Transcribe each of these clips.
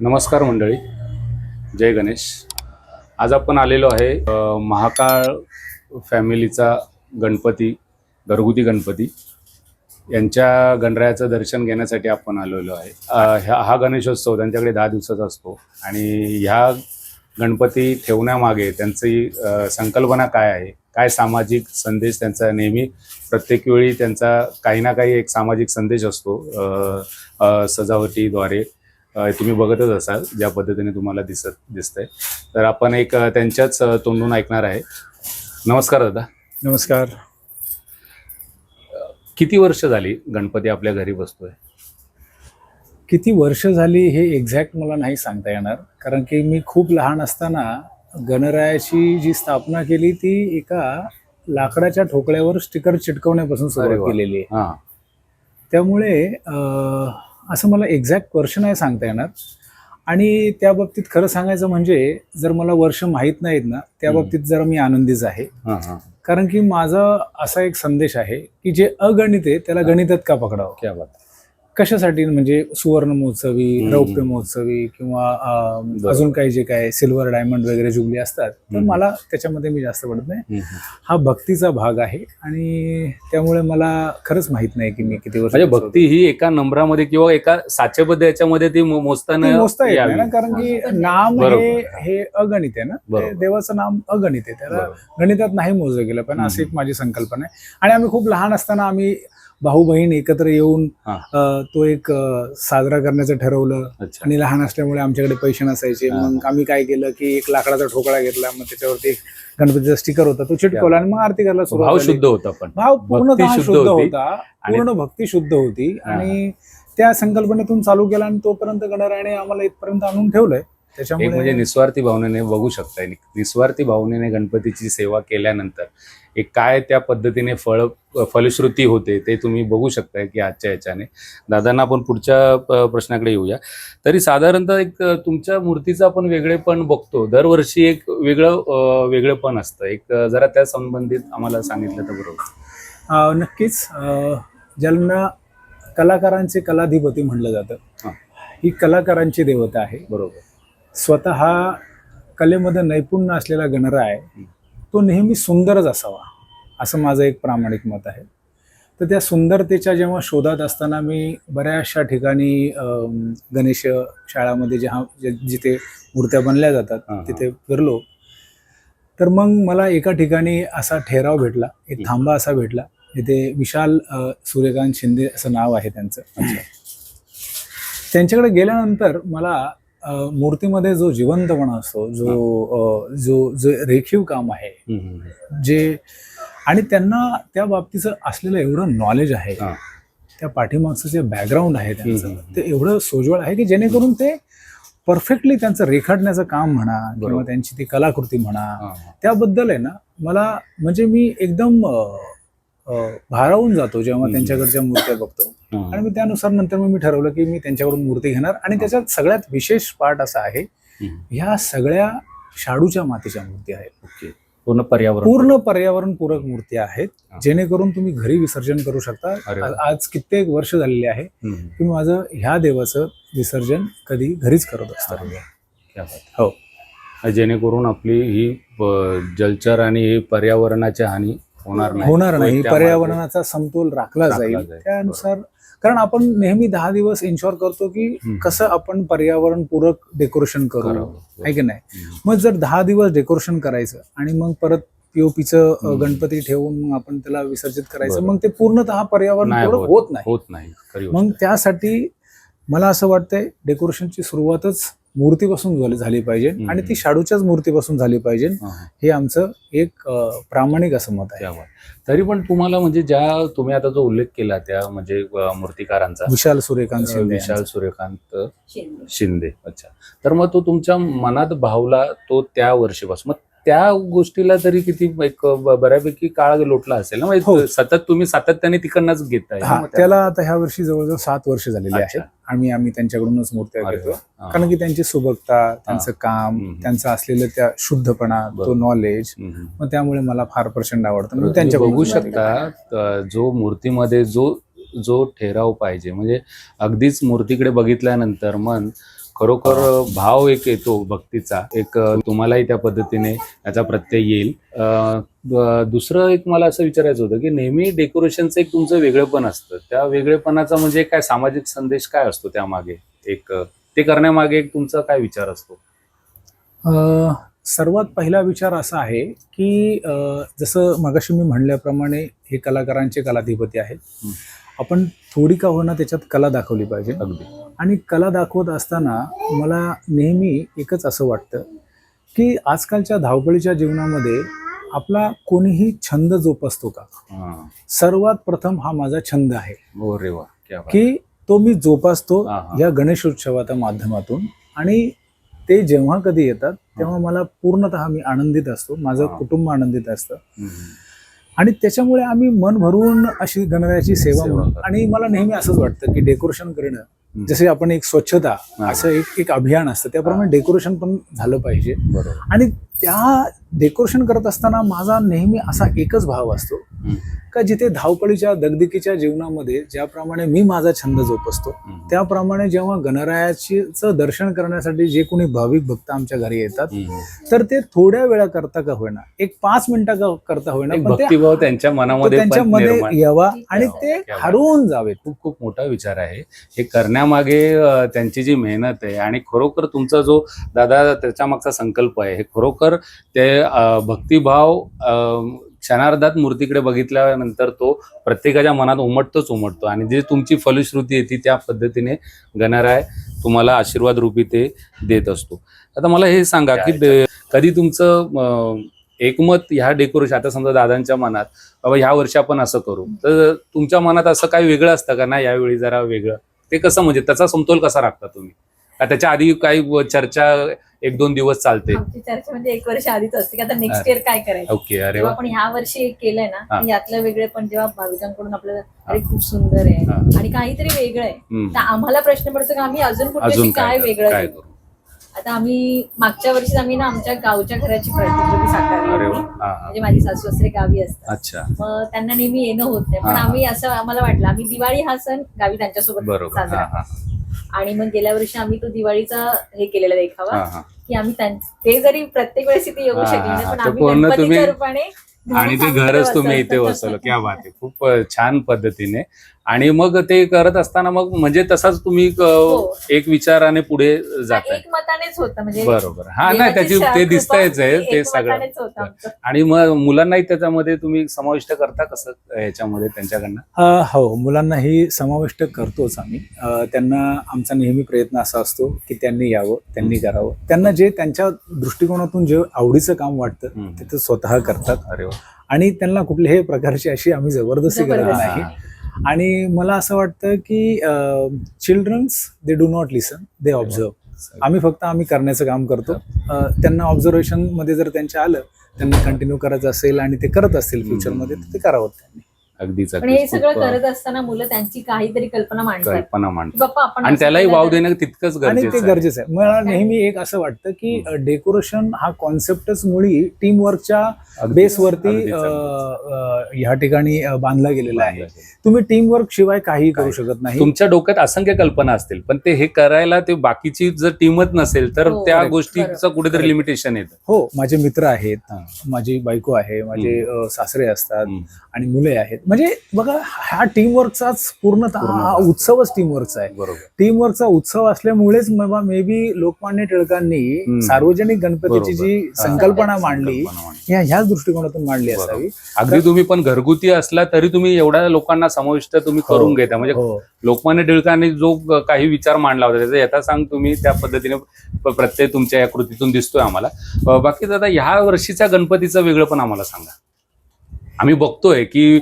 नमस्कार मंडळी. जय गणेश. आज आपण आलेलो आहे महाकाळ फॅमिलीचा गणपती घरगुती गणपती. यांच्या गणरायाचं दर्शन घेण्यासाठी आपण आलेलो आहे. ह्या- हा गणेशोत्सव त्यांच्याकडे दहा दिवसाचा असतो आणि ह्या गणपती ठेवण्यामागे त्यांची संकल्पना काय आहे? काय सामाजिक संदेश त्यांचा नेहमी प्रत्येक वेळी त्यांचा काही ना काही एक सामाजिक संदेश असतो सजावटीद्वारे. तुम्ही बघतच असाल ज्या पद्धतीने तुम्हाला दिसत दिसतंय. तर आपण एक त्यांच्याच तोंडून ऐकणार आहे. नमस्कार दादा. नमस्कार. किती वर्ष झाली गणपती आपल्या घरी बसतोय? किती वर्ष झाली हे एक्झॅक्ट मला नाही सांगता येणार कारण की मी खूप लहान असताना गणरायाची जी स्थापना केली ती एका लाकडाच्या ठोकळ्यावर स्टिकर चिटकवण्यापासून सुरुवात. केलेली आहे. त्यामुळे असं मला एक्झॅक्ट वर्ष नाही सांगता येणार. आणि त्या बाबतीत खरं सांगायचं म्हणजे जर मला वर्ष माहीत नाहीत ना त्या. बाबतीत जरा मी आनंदीच आहे. कारण की माझा असा एक संदेश आहे की जे अगणित आहे त्याला गणितात का पकडावं? क्या बात कशासाठी म्हणजे सुवर्ण महोत्सवी. रौप्य महोत्सवी किंवा अं. अजून काही जे काय सिल्वर डायमंड वगैरे जुबली असतात तर हम्म. मला त्याच्यामध्ये मी जास्त पडत नाही हम्म. हा भक्तीचा भाग आहे आणि त्यामुळे मला खरंच माहीत नाही की मी किती वर्ष म्हणजे भक्ती ही एका नंबरामध्ये किंवा एका साचेबद्ध याच्यामध्ये ती मो- मोजताना ती मोजता येत यावी. नाही ना कारण की नाम बरोबर. हे हे अगणित आहे ना ते. देवाचं नाम अगणित आहे त्याला बरोबर. गणितात नाही मोजलं गेलं पण अशी एक. माझी संकल्पना आहे आणि आम्ही खूप लहान असताना आम्ही भाऊ बहीण एकत्र येऊन. अं, तो एक अं, साजरा करण्याचं ठरवलं अच्छा आणि लहान असल्यामुळे आमच्याकडे पैसे नसायचे हा. मग आम्ही काय केलं की एक लाकडाचा ठोकळा घेतला मग त्याच्यावरती एक गणपतीचा स्टिकर होता तो चिटकवला आणि मग आरती करायला भाव सुरुवात झाली. शुद्ध होता पण भाव पूर्णतः भक्ती शुद्ध शुद्ध होती. होता आणि- पूर्ण भक्ती शुद्ध होती हा. आणि त्या संकल्पनेतून चालू केला आणि तोपर्यंत गणरायाने आम्हाला इथपर्यंत आणून ठेवलंय एक म्हणजे त्याच्यामुळे निस्वार्थी भावनेने बघू शकताय निस्वार्थी भावनेने गणपतीची सेवा केल्यानंतर एक काय त्या पद्धतीने फळ फलश्रुती होते ते तुम्ही बघू शकताय की आजच्या याच्याने. दादांना आपण पुढच्या प्रश्नाकडे येऊया. तरी साधारणतः एक तुमच्या मूर्तीचं आपण वेगळेपण बघतो. दरवर्षी एक वेगळं वेगळेपण असतं. एक जरा त्या संबंधित आम्हाला सांगितलं तर बरोबर. नक्कीच ज्यांना कलाकारांचे कलाधिपती म्हणलं जातं. ही कलाकारांची देवता आहे. बरोबर. स्वतः कलेमध्ये नैपुण्य असलेला गणराय तो नेहमी सुंदरच असावा असं माझं एक प्रामाणिक मत आहे तर त्या सुंदरतेच्या जेव्हा शोधात असताना मी बऱ्याचशा ठिकाणी गणेश शाळामध्ये जेव्हा जिथे मूर्त्या बनल्या जातात. तिथे फिरलो तर मग मला एका ठिकाणी असा ठेराव भेटला एक. थांबा असा भेटला जिथे विशाल सूर्यकांत शिंदे असं नाव आहे त्यांचं त्यांच्याकडे गेल्यानंतर मला मूर्तीमध्ये जो जिवंतपणा असतो जो जो जो रेखीव काम आहे. जे आणि त्यांना त्या बाबतीचं असलेलं एवढं नॉलेज आहे हा. त्या पाठीमागचं जे बॅकग्राऊंड आहे त्यांचं. ते एवढं सोज्वळ आहे की जेणेकरून ते परफेक्टली त्यांचं रेखाटण्याचं काम म्हणा किंवा. त्यांची ती कलाकृती म्हणा. त्याबद्दल आहे ना मला म्हणजे मी एकदम भारावून जातो जेव्हा. त्यांच्याकडच्या मूर्त्या बघतो. आणि मग त्यानुसार नंतर मग मी ठरवलं की मी त्यांच्याकडून मूर्ती घेणार. आणि त्याच्यात सगळ्यात विशेष पार्ट असा आहे. ह्या सगळ्या शाडूच्या मातीच्या मूर्ती आहेत. पूर्ण पर्यावरण पूर्ण पर्यावरण पूरक मूर्ती आहेत. जेणेकरून तुम्ही घरी विसर्जन करू शकता. आज कित्येक वर्ष झालेले आहे. की माझं ह्या देवाचं विसर्जन कधी घरीच करत असतं. हो. जेणेकरून आपली ही जलचर आणि ही पर्यावरणाची हानी होणार नाही होणार नाही पर्यावरणाचा समतोल राखला जाईल. त्यानुसार कारण आपण नेहमी दहा दिवस इन्शॉर करतो की. कसं आपण पर्यावरण पूरक डेकोरेशन करू. आहे की नाही. मग जर दहा दिवस डेकोरेशन करायचं आणि मग परत पीओपीचं. गणपती ठेवून मग आपण त्याला विसर्जित करायचं. मग ते पूर्णतः पर्यावरण नाही पूरक होत. नाही होत नाही. मग त्यासाठी मला असं वाटतंय डेकोरेशनची सुरुवातच मूर्तीपासून झाली- झाली पाहिजे. आणि ती शाडूच्याच मूर्तीपासून झाली पाहिजे हा, आमचं एक प्रामाणिक असं मत आहे. तरी पण तुम्हाला म्हणजे ज्या तुम्ही आता जो उल्लेख केला त्या म्हणजे मूर्तिकारांचा विशाल सूर्यकांत शिंदे विशाल. सूर्यकांत शिंदे. शिंदे अच्छा तर मग तो तुमच्या मनात भावला तो त्या वर्षीपासून मग त्या गोष्टीला तरी किती एक बऱ्यापैकी काळ लोटला असेल ना हो. म्हणजे सतत तुम्ही सातत्याने तिकडनंच घेताय हा त्या- त्याला आता ह्या वर्षी जवळजवळ सात वर्ष झालेली. आहेत आणि आम्ही त्यांच्याकडूनच मूर्त्या घेतो. हा. कारण की त्यांची सुबकता त्यांचं काम. त्यांचं असलेलं त्या शुद्धपणा तो. नॉलेज. मग त्यामुळे मला फार प्रचंड आवडतं त्यांच्याकडून बघू शकता जो मूर्तीमध्ये जो जो ठेराव पाहिजे म्हणजे अगदीच मूर्तीकडे बघितल्यानंतर मन खरोखर भाव एक येतो भक्तीचा. एक तुम्हालाही त्या पद्धतीने याचा प्रत्यय येईल. दुसरं एक मला असं विचारायचं होतं की नेहमी डेकोरेशनचं एक तुमचं वेगळेपण असतं. त्या वेगळेपणाचा म्हणजे काय सामाजिक संदेश काय असतो त्यामागे? एक ते करण्यामागे एक तुमचा काय विचार असतो? सर्वात पहिला विचार असा आहे की जसं मगाशी मी म्हणल्याप्रमाणे हे कलाकारांचे कलाधिपती आहेत. आपण थोडी का होईना त्याच्यात कला दाखवली पाहिजे अगदी आणि कला दाखवत असताना मला नेहमी एकच असं वाटतं की आजकालच्या धावपळीच्या जीवनामध्ये आपला कोणीही छंद जोपासतो का. सर्वात प्रथम हा माझा छंद आहे. की तो मी जोपासतो. या गणेशोत्सवाच्या माध्यमातून आणि ते जेव्हा कधी येतात तेव्हा मला पूर्णतः मी आनंदित असतो माझं. कुटुंब आनंदित असतं. आणि त्याच्यामुळे आम्ही मन भरून अशी गणरायाची सेवा म्हणून. आणि मला नेहमी असंच वाटतं की डेकोरेशन करणं. जसे आपण एक स्वच्छता. असं एक एक अभियान असतं त्याप्रमाणे डेकोरेशन पण झालं पाहिजे आणि त्या डेकोरेशन करत असताना माझा नेहमी असा एकच भाव असतो. का जिथे धावपळीच्या दगदगीच्या जीवनामध्ये ज्याप्रमाणे मी माझा छंद जोपासतो. त्याप्रमाणे जेव्हा गणरायाचं दर्शन करण्यासाठी जे कोणी भाविक भक्त आमच्या घरी येतात. तर ते थोड्या वेळा करता का होईना एक पाच मिनिटा का करता होईना त्यांच्या मनामध्ये त्यांच्यामध्ये यावा आणि ते. हरवून जावेत खूप खूप मोठा विचार आहे हे करण्यामागे त्यांची जी मेहनत आहे आणि खरोखर तुमचा जो दादा त्याच्या मागचा संकल्प आहे हे खरोखर ते भक्तिभाव क्षणार्धात मूर्तीकडे बघितल्यानंतर तो प्रत्येकाच्या मनात उमटतोच उमटतो. आणि जी तुमची फलश्रुती आहे ती त्या पद्धतीने गणराय तुम्हाला आशीर्वाद रूपी ते देत असतो. आता मला हे सांगा की कधी तुमचं एकमत ह्या डेकोरेशन आता समजा दादांच्या मनात बाबा ह्या वर्षी आपण असं करू तर तुमच्या मनात असं काही वेगळं असतं का? ना यावेळी जरा वेगळं. ते कसं म्हणजे त्याचा समतोल कसा राखता तुम्ही? का त्याच्या आधी काही चर्चा एक दोन दिवस चालते आमची चर्चा म्हणजे एक वर्ष आधीच असते की आता नेक्स्ट. इयर काय करायचं ओके अरे जेव्हा आपण ह्या वर्षी केलंय हा. ना यातलं वेगळे पण जेव्हा भाविकांकडून आपल्याला अरे खूप सुंदर आहे. आणि काहीतरी वेगळं आहे हम्म. तर आम्हाला प्रश्न पडतो की आम्ही अजून अजून कुठे काय काय करू? वेगळं काय करू? करू आता आम्ही मागच्या वर्षी आम्ही ना आमच्या गावच्या घराची प्रतिकृती साकारली अरे वा होती हा हा म्हणजे माझी सासू सासरे गावी असतात अच्छा मग त्यांना नेहमी येणं होत नाही पण हा. आम्ही असं आम्हाला वाटलं आम्ही दिवाळी हा सण गावी त्यांच्यासोबत बरोबर हा साजरा हा आणि मग गेल्या वर्षी आम्ही तो दिवाळीचा हे केलेला देखावा. की आम्ही ते जरी प्रत्येक वेळेस इथे येऊ शकले नाही. पण आम्ही गणपतीच्या रूपाने आणि ते घरच तुम्ही इथे. बसवलं. क्या बात आहे. खूप छान पद्धतीने. आणि मग ते करत असताना मग म्हणजे तसाच तुम्ही हो. एक विचाराने पुढे जाताय एक मतानेच होतं म्हणजे बरोबर हा नाही त्याची ते दिसतायच आहे ते सगळं. आणि मग मुलांनाही त्याच्यामध्ये तुम्ही समाविष्ट करता कसं याच्यामध्ये त्यांच्याकडनं अ, हो मुलांनाही समाविष्ट करतोच आम्ही अ, त्यांना आमचा नेहमी प्रयत्न असा असतो की त्यांनी यावं त्यांनी करावं त्यांना जे त्यांच्या दृष्टिकोनातून जे आवडीचं काम वाटतं हम्म. ते ते स्वतः करतात अरे वा आणि त्यांना कुठल्याही प्रकारची अशी आम्ही जबरदस्ती करत जबरदस्ती. नाही. आणि मला असं वाटतं की childrens they do not listen they observe आम्ही फक्त आम्ही करण्याचं काम करतो. त्यांना ऑब्झर्वेशनमध्ये जर त्यांच्या आलं त्यांना कंटिन्यू करायचं असेल आणि ते करत असतील फ्युचरमध्ये तर ते करावं त्यांनी. अगदीच पण हे अगदीच सगळं करत असताना मुलं त्यांची काहीतरी कल्पना मांडतात कल्पना मांडतात बाप्पा आपण आणि असं त्यालाही केलं वाव देणं तितकंच आणि ते गरजेचं आहे. गरजेचं आहे मला नेहमी एक असं वाटतं की डेकोरेशन हा कॉन्सेप्टच मुळी टीम वर्कच्या अगदीच, बेसवरती अगदीच, अ, अगदीच. अ, ह्या ठिकाणी अ, बांधला गेलेला आहे. तुम्ही टीम वर्क शिवाय काहीही करू काही. शकत नाही तुमच्या डोक्यात असंख्य कल्पना असतील पण ते हे करायला ते बाकीची जर टीमच नसेल तर हो, त्या correct, गोष्टीचं. कुठेतरी. लिमिटेशन येतं हो माझे मित्र आहेत हा. माझी बायको आहे माझे अ, सासरे असतात हम्म. आणि मुले आहेत म्हणजे बघा हा टीम वर्कचाच पूर्णतः पूर्ण. हा उत्सवच टीम वर्कचा आहे बरोबर टीम वर्कचा उत्सव असल्यामुळेच मे बी लोकमान्य टिळकांनी. सार्वजनिक गणपतीची. जी. संकल्पना मांडली ह्याच दृष्टिकोनातून मांडली. असावी अगदी तुम्ही पण घरगुती असला तरी तुम्ही एवढ्या लोकांना समाविष्ट तुम्ही करून हो, घेता म्हणजे हो. लोकमान्य टिळकांनी जो काही विचार मांडला होता त्याचा यथा सांग तुम्ही त्या पद्धतीने प- प्रत्यय तुमच्या या कृतीतून दिसतोय आम्हाला बाकी दादा ह्या वर्षीच्या गणपतीचं वेगळं पण आम्हाला सांगा आम्ही बघतोय की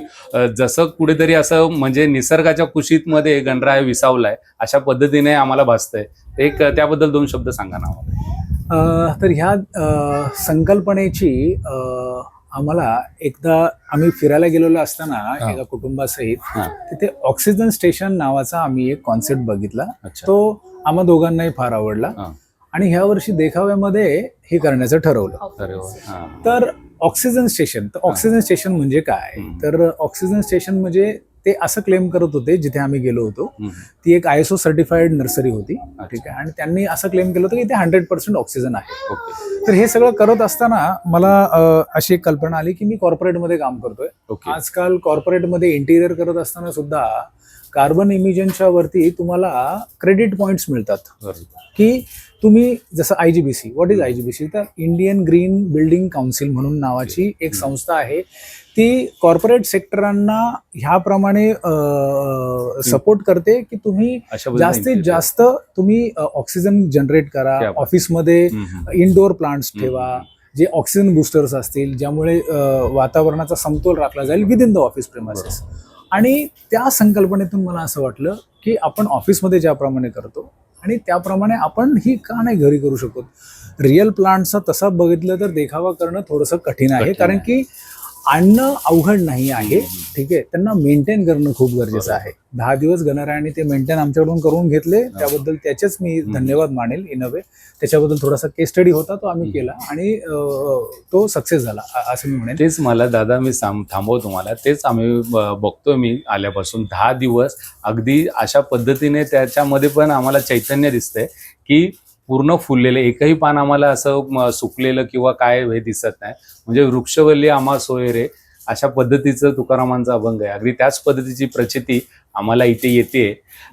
जसं कुठेतरी असं म्हणजे निसर्गाच्या कुशीत मध्ये गणराय विसावलाय अशा पद्धतीने आम्हाला भासतंय एक त्याबद्दल दोन शब्द सांगा ना आम्हाला तर ह्या संकल्पनेची आम्हाला एकदा आम्ही फिरायला गेलेलो असताना. एका कुटुंबासहित. तिथे ऑक्सिजन स्टेशन नावाचा आम्ही एक कॉन्सेप्ट बघितला तो आम्हा दोघांनाही फार आवडला. आणि ह्या वर्षी देखाव्यामध्ये हे करण्याचं ठरवलं. तर ऑक्सिजन स्टेशन तर ऑक्सिजन स्टेशन म्हणजे काय. तर ऑक्सिजन स्टेशन म्हणजे ते असं क्लेम करत होते जिथे आम्ही गेलो होतो. ती एक I S O certified nursery होती. ठीक आहे. आणि त्यांनी असं क्लेम केलं होतं की ते हंड्रेड पर्सेंट ऑक्सिजन आहे. तर हे सगळं करत असताना मला अशी एक कल्पना आली की मी कॉर्पोरेटमध्ये काम करतोय. आजकाल कॉर्पोरेटमध्ये इंटिरियर करत असताना सुद्धा कार्बन इमिजनच्या वरती तुम्हाला क्रेडिट पॉइंट्स मिळतात. की तुम्ही जसं I G B C what is I G B C तर इंडियन ग्रीन बिल्डिंग काउन्सिल म्हणून नावाची एक संस्था आहे. ती कॉर्पोरेट सेक्टरांना ह्याप्रमाणे सपोर्ट करते की तुम्ही जास्तीत जास्त तुम्ही ऑक्सिजन जनरेट करा. ऑफिसमध्ये. Indoor plants. ठेवा जे ऑक्सिजन बुस्टर्स असतील ज्यामुळे वातावरणाचा समतोल राखला जाईल विदिन द ऑफिस प्रेमासेस आणि त्या संकल्पनेतून मला असं वाटलं की आपण ऑफिसमध्ये ज्याप्रमाणे करतो आणि त्याप्रमाणे आपण ही का नाही घरी करू शकत रिअल प्लांटचा तसा बघितलं तर देखावा करणं थोडंसं कठीण आहे कारण. की आणणं अवघड नाही आहे. ठीक आहे? त्यांना मेंटेन करणं खूप गरजेचं. आहे. दहा दिवस गणरायाने ते मेंटेन आमच्याकडून करून घेतले. त्याबद्दल त्याचेच मी. धन्यवाद मानेल इन अ वे त्याच्याबद्दल थोडासा केस स्टडी होता तो आम्ही. केला आणि तो सक्सेस झाला असं मी म्हणेन. तेच मला दादा मी साम- थांबव तुम्हाला. तेच आम्ही बघतोय मी आल्यापासून. दहा दिवस अगदी अशा पद्धतीने त्याच्यामध्ये पण आम्हाला चैतन्य दिसतंय की पूर्ण फुललेले एकही पान आम्हाला असं सुकलेलं किंवा काय हे दिसत नाही. म्हणजे वृक्षवल्ली आम्हा सोयरे अशा पद्धतीचं तुकारामांचा अभंग आहे. अगदी त्याच पद्धतीची प्रचिती आम्हाला इथे येते.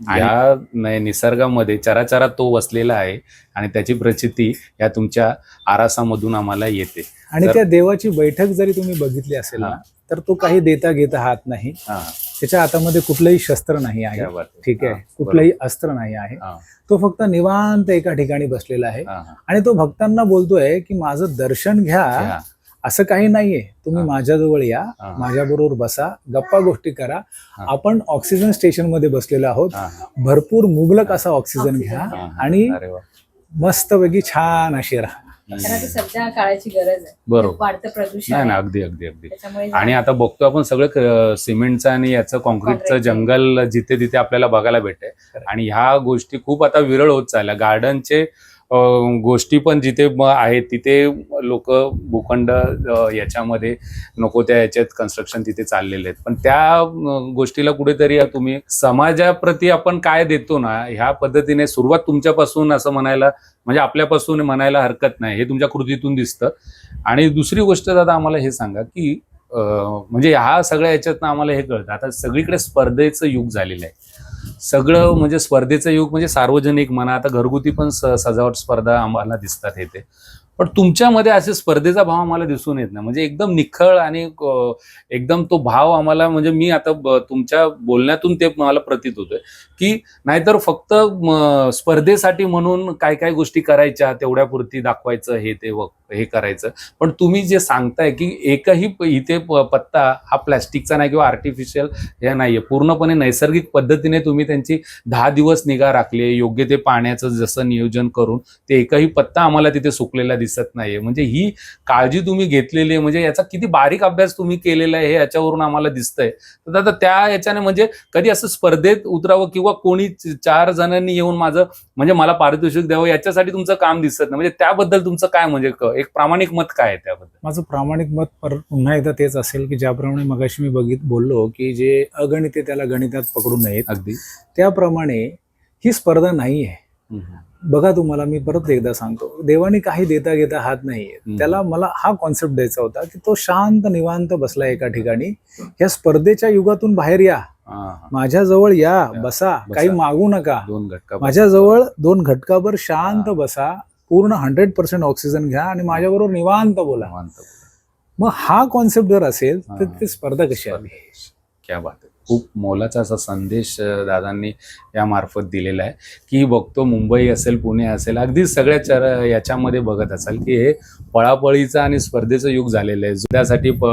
या निसर्गामध्ये चराचरात तो वसलेला आहे आणि त्याची प्रचिती या तुमच्या आरासामधून आम्हाला येते. आणि त्या देवाची बैठक जरी तुम्ही बघितली असेल. ना तर तो काही देता घेता हात नाही. त्याच्या हातामध्ये कुठलंही शस्त्र नाही आहे. ठीक आहे. कुठलंही अस्त्र नाही आहे. तो फक्त निवांत एका ठिकाणी बसलेला आहे. आणि तो भक्तांना बोलतोय की माझं दर्शन घ्या. असं काही नाहीये. तुम्ही. माझ्याजवळ या. हा. माझ्या बरोबर बसा. गप्पा गोष्टी करा. आपण ऑक्सिजन स्टेशनमध्ये बसलेलो आहोत. भरपूर मुबलक असा ऑक्सिजन घ्या. आणि. मस्तपैकी छान अशी राहा. कारण आता सध्या काळाची गरज आहे बरोबर वाढतं प्रदूषण नाही ना आहे. अगदी अगदी अगदी त्याच्यामुळे आणि आता बघतो आपण सगळं सिमेंटचं आणि याचं कॉन्क्रीटचं. जंगल जिथे तिथे आपल्याला बघायला Correct. आणि ह्या गोष्टी खूप आता विरळ होत चालल्या गार्डनचे गोष्टी पण जिथे आहेत तिथे लोक भूखंड याच्यामध्ये नको त्या याच्यात कन्स्ट्रक्शन तिथे चाललेले आहेत. पण त्या गोष्टीला कुठेतरी तुम्ही समाजाप्रती आपण काय देतो ना ह्या पद्धतीने सुरुवात तुमच्यापासून असं म्हणायला म्हणजे आपल्यापासून म्हणायला हरकत नाही हे तुमच्या कृतीतून दिसतं. आणि दुसरी गोष्ट दादा आम्हाला हे सांगा की म्हणजे ह्या सगळ्या याच्यातनं आम्हाला हे कळतं. आता सगळीकडे स्पर्धेचं युग झालेलं आहे. सगळं म्हणजे स्पर्धेचं युग म्हणजे सार्वजनिक म्हणा आता घरगुती पण स- सजावट स्पर्धा आम्हाला दिसतात हे ते पण तुमच्यामध्ये असे स्पर्धेचा भाव आम्हाला दिसून येत नाही. म्हणजे एकदम निखळ आणि एकदम तो भाव आम्हाला म्हणजे मी आता तुमच्या बोलण्यातून ते मला प्रतीत होतोय की नाहीतर फक्त स्पर्धेसाठी म्हणून काय काय गोष्टी करायच्या तेवढ्यापुरती दाखवायचं हे ते हे करायचं. पण तुम्ही जे सांगताय की एकही इथे पत्ता हा प्लॅस्टिकचा नाही किंवा आर्टिफिशियल हे नाहीये. पूर्णपणे नैसर्गिक पद्धतीने तुम्ही त्यांची दहा दिवस निगा राखली योग्य ते पाण्याचं जसं नियोजन करून ते एकही पत्ता आम्हाला तिथे सुकलेला दिसतो नाहीये. म्हणजे ही काळजी तुम्ही घेतलेली आहे. म्हणजे याचा किती बारीक अभ्यास तुम्ही केलेला आहे हे याच्यावरून आम्हाला दिसतंय. तर आता त्या याच्याने म्हणजे कधी असं स्पर्धेत उतरावं किंवा कोणी चार जणांनी येऊन माझं म्हणजे मला पारितोषिक द्यावं याच्यासाठी तुमचं काम दिसत नाही. म्हणजे त्याबद्दल तुमचं काय म्हणजे एक प्रामाणिक मत काय आहे त्याबद्दल? माझं प्रामाणिक मत परत पुन्हा एकदा तेच असेल की ज्याप्रमाणे मगाशी मी बघित बोललो की जे अगणित त्याला गणितात पकडू नयेत. अगदी. त्याप्रमाणे ही स्पर्धा नाही आहे बघा तुम्हाला मी परत एकदा सांगतो. देवाने काही देता घेता हात नाहीये. त्याला मला हा कॉन्सेप्ट द्यायचा होता की तो शांत निवांत बसला एका ठिकाणी. या स्पर्धेच्या युगातून बाहेर या. माझ्या जवळ या बसा. काही मागू नका. दोन घटका माझ्या जवळ दोन घटकाभर शांत. बसा. पूर्ण हंड्रेड पर्सेंट ऑक्सिजन घ्या आणि माझ्याबरोबर निवांत बोला. मग हा कॉन्सेप्ट जर असेल तर. ती स्पर्धा कशी आली? क्या बात आहे. खूप मोलाचा असा संदेश दादांनी यामार्फत दिलेला आहे. की बघतो मुंबई असेल पुणे असेल अगदी सगळ्या चर याच्यामध्ये बघत असाल की हे पळापळीचं आणि स्पर्धेचं युग झालेलं आहे. त्यासाठी प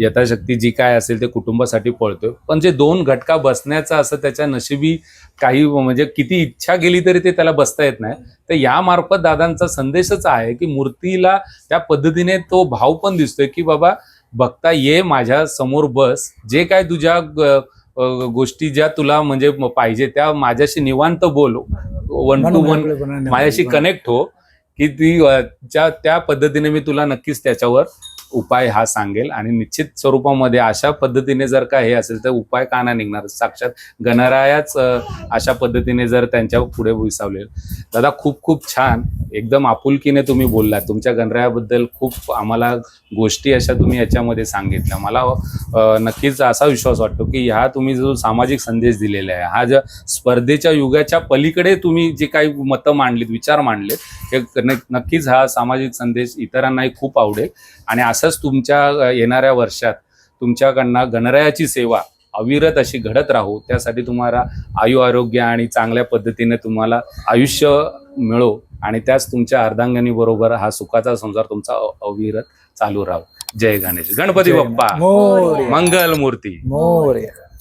यथाशक्ती जी काय असेल ते कुटुंबासाठी पळतोय. पण जे दोन घटका बसण्याचं असं त्याच्या नशिबी काही म्हणजे किती इच्छा गेली तरी ते त्याला बसता येत नाही. तर यामार्फत दादांचा संदेशच आहे की मूर्तीला त्या पद्धतीने तो भाव पण दिसतोय की बाबा बघता ये माझ्यासमोर बस. जे काय तुझ्या गोष्टी ज्या तुला म्हणजे पाहिजे त्या माझ्याशी निवांत बोल. वन टू वन माझ्याशी कनेक्ट हो. की ती त्या पद्धतीने मी तुला नक्कीच त्याच्यावर उपाय हा सांगेल. आणि निश्चित स्वरूपामध्ये अशा पद्धतीने जर का हे असेल तर उपाय का नाही निघणार? साक्षात गणरायाच अशा पद्धतीने जर त्यांच्या पुढे विसावले. दादा खूप खूप छान. एकदम आपुलकीने तुम्ही बोललात. तुमच्या गणरायाबद्दल खूप आम्हाला गोष्टी अशा तुम्ही याच्यामध्ये सांगितल्या. मला नक्कीच असा विश्वास वाटतो की ह्या तुम्ही जो सामाजिक संदेश दिलेला आहे हा ज्या स्पर्धेच्या युगाच्या पलीकडे तुम्ही जे काही मतं मांडलीत विचार मांडलेत हे नक्कीच हा सामाजिक संदेश इतरांनाही खूप आवडेल. आणि असंच तुमच्या येणाऱ्या वर्षात तुमच्याकडनं गणरायाची सेवा अविरत अशी घडत राहू त्यासाठी तुम्हाला आयु आरोग्य आणि चांगल्या पद्धतीने तुम्हाला आयुष्य मिळो आणि त्याच तुमच्या अर्धांगणी बरोबर हा सुखाचा संसार तुमचा अविरत चालू राहू. जय गणेश. गणपती बाप्पा. मोरया. मंगल मूर्ती मोरया